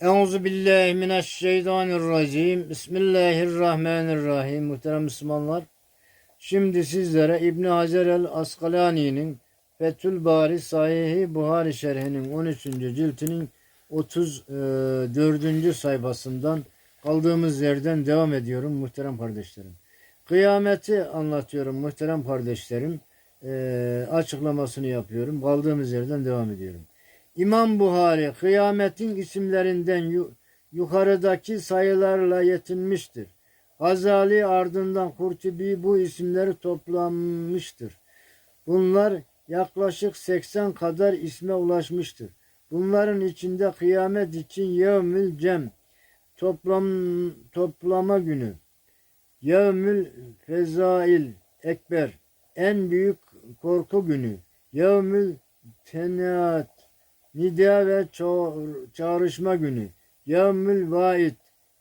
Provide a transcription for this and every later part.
Euzu billahi mineşşeytanirracim. Bismillahirrahmanirrahim. Muhterem Müslümanlar. Şimdi sizlere İbn Hacer el Askalani'nin Fethül Bari Sahih Buhari şerhinin 13. ciltinin 34. sayfasından kaldığımız yerden devam ediyorum muhterem kardeşlerim. Kıyameti anlatıyorum muhterem kardeşlerim. Ee, açıklamasını yapıyorum. Kaldığımız yerden devam ediyorum. İmam Buhari kıyametin isimlerinden yu- yukarıdaki sayılarla yetinmiştir. Gazali ardından Kurtubi bu isimleri toplamıştır. Bunlar yaklaşık 80 kadar isme ulaşmıştır. Bunların içinde kıyamet için yevmül cem toplam toplama günü, yevmül fezail ekber en büyük korku günü, yevmül tenaat Nida ve çağrışma günü, yevmül vaid,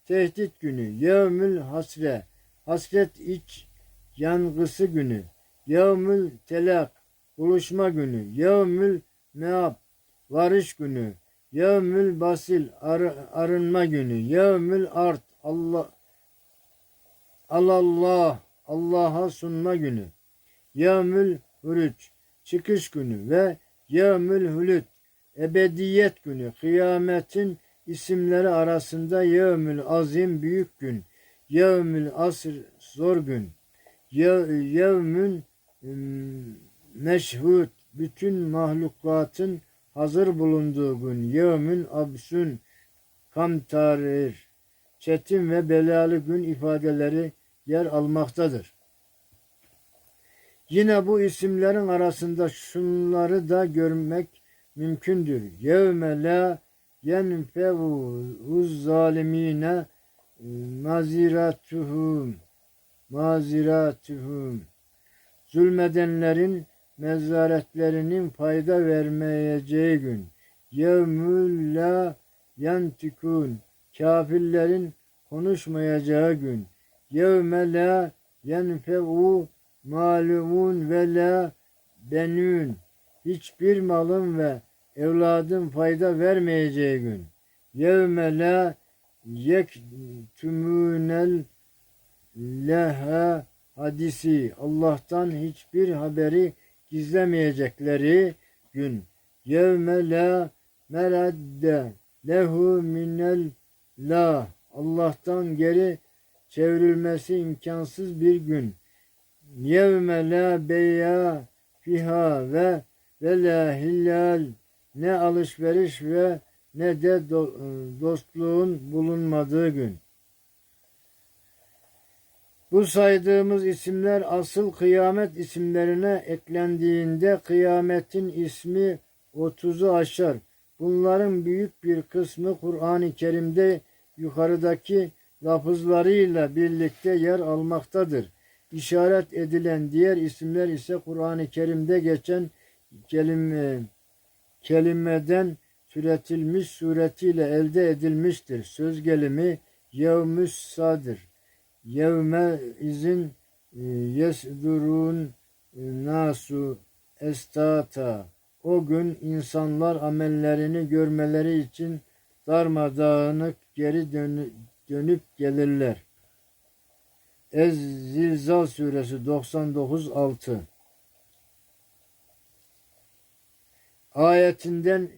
tehdit günü, yevmül hasre, hasret iç yangısı günü, yevmül telak, buluşma günü, yevmül meab, varış günü, yevmül basil, arı- arınma günü, yevmül art, Allah, Allah, Allah'a sunma günü, yevmül hürüç, çıkış günü ve yevmül hülüt, ebediyet günü, kıyametin isimleri arasında yevmül azim büyük gün, yevmül asr zor gün, Yev- yevmün meşhud bütün mahlukatın hazır bulunduğu gün, yevmün absün kamtarir, çetin ve belalı gün ifadeleri yer almaktadır. Yine bu isimlerin arasında şunları da görmek mümkündür. Yevme la yenfevu zalimine maziratuhum maziratuhum zulmedenlerin mezaretlerinin fayda vermeyeceği gün. Yevmül la yentikun kafirlerin konuşmayacağı gün. Yevme la yenfevu malumun ve la benün hiçbir malın ve evladın fayda vermeyeceği gün. Yevme la yektümünel leha hadisi Allah'tan hiçbir haberi gizlemeyecekleri gün. Yevme la meradde lehu minel la Allah'tan geri çevrilmesi imkansız bir gün. Yevme la beya fiha ve ve la hilal ne alışveriş ve ne de do- dostluğun bulunmadığı gün. Bu saydığımız isimler asıl kıyamet isimlerine eklendiğinde kıyametin ismi 30'u aşar. Bunların büyük bir kısmı Kur'an-ı Kerim'de yukarıdaki lafızlarıyla birlikte yer almaktadır. İşaret edilen diğer isimler ise Kur'an-ı Kerim'de geçen kelime, kelimeden türetilmiş suretiyle elde edilmiştir. Söz gelimi yevmüs sadır. Yevme izin e, yesdurun e, nasu estata. O gün insanlar amellerini görmeleri için darmadağınık geri dönü- dönüp gelirler. Ez-Zilzal suresi 99-6 ayetinden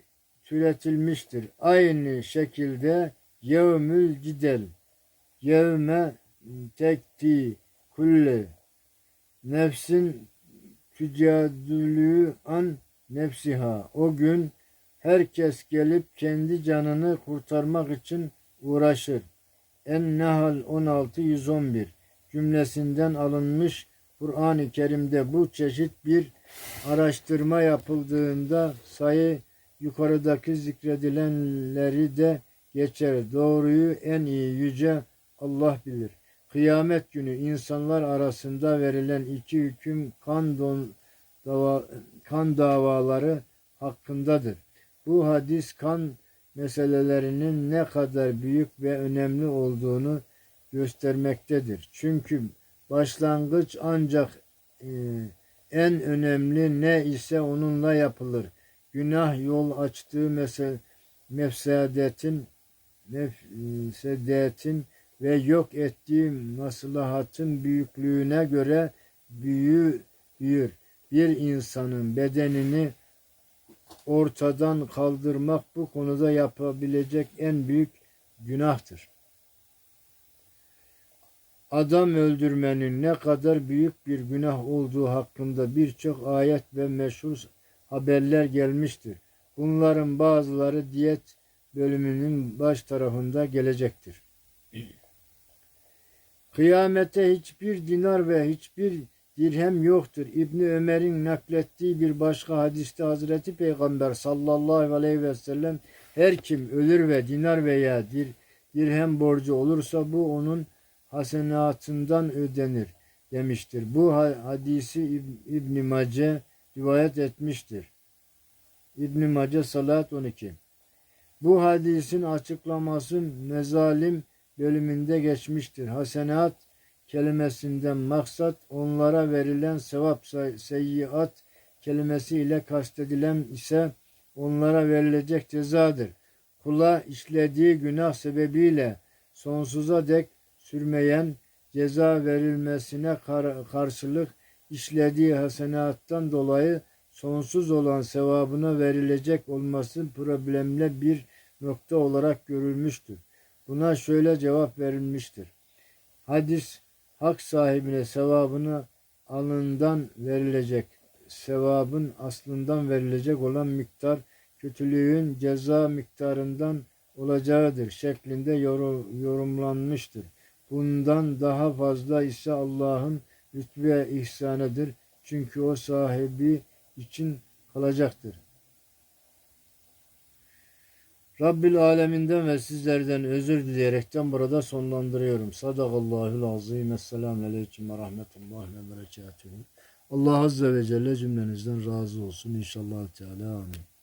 türetilmiştir. Aynı şekilde yevmül cidel yevme tekti kulle nefsin tücadülü an nefsiha o gün herkes gelip kendi canını kurtarmak için uğraşır. En-Nahl 16 111 cümlesinden alınmış Kur'an-ı Kerim'de bu çeşit bir araştırma yapıldığında sayı yukarıdaki zikredilenleri de geçer. Doğruyu en iyi yüce Allah bilir. Kıyamet günü insanlar arasında verilen iki hüküm kan don, dava, kan davaları hakkındadır. Bu hadis kan meselelerinin ne kadar büyük ve önemli olduğunu göstermektedir. Çünkü başlangıç ancak e, en önemli ne ise onunla yapılır. Günah yol açtığı mesel, mefsadetin nefsedetin ve yok ettiği maslahatın büyüklüğüne göre büyü, büyür. Bir insanın bedenini ortadan kaldırmak bu konuda yapabilecek en büyük günahtır. Adam öldürmenin ne kadar büyük bir günah olduğu hakkında birçok ayet ve meşhur haberler gelmiştir. Bunların bazıları diyet bölümünün baş tarafında gelecektir. Kıyamete hiçbir dinar ve hiçbir dirhem yoktur. İbni Ömer'in naklettiği bir başka hadiste Hazreti Peygamber sallallahu aleyhi ve sellem her kim ölür ve dinar veya dir, dirhem borcu olursa bu onun hasenatından ödenir demiştir. Bu ha- hadisi İb- İbn Mace rivayet etmiştir. İbn Mace salat 12. Bu hadisin açıklaması mezalim bölümünde geçmiştir. Hasenat kelimesinden maksat onlara verilen sevap seyyiat kelimesi ile kastedilen ise onlara verilecek cezadır. Kula işlediği günah sebebiyle sonsuza dek sürmeyen ceza verilmesine kar- karşılık işlediği hasenattan dolayı sonsuz olan sevabına verilecek olması problemle bir nokta olarak görülmüştür. Buna şöyle cevap verilmiştir. Hadis hak sahibine sevabını alından verilecek, sevabın aslından verilecek olan miktar kötülüğün ceza miktarından olacağıdır şeklinde yorum- yorumlanmıştır. Bundan daha fazla ise Allah'ın lütfu ihsanıdır. Çünkü o sahibi için kalacaktır. Rabbil aleminden ve sizlerden özür dileyerekten burada sonlandırıyorum. Sadakallahul azim. Esselamu aleyküm ve rahmetullahi ve berekatuhu. Allah Azze ve Celle cümlenizden razı olsun. İnşallah Teala. Amin.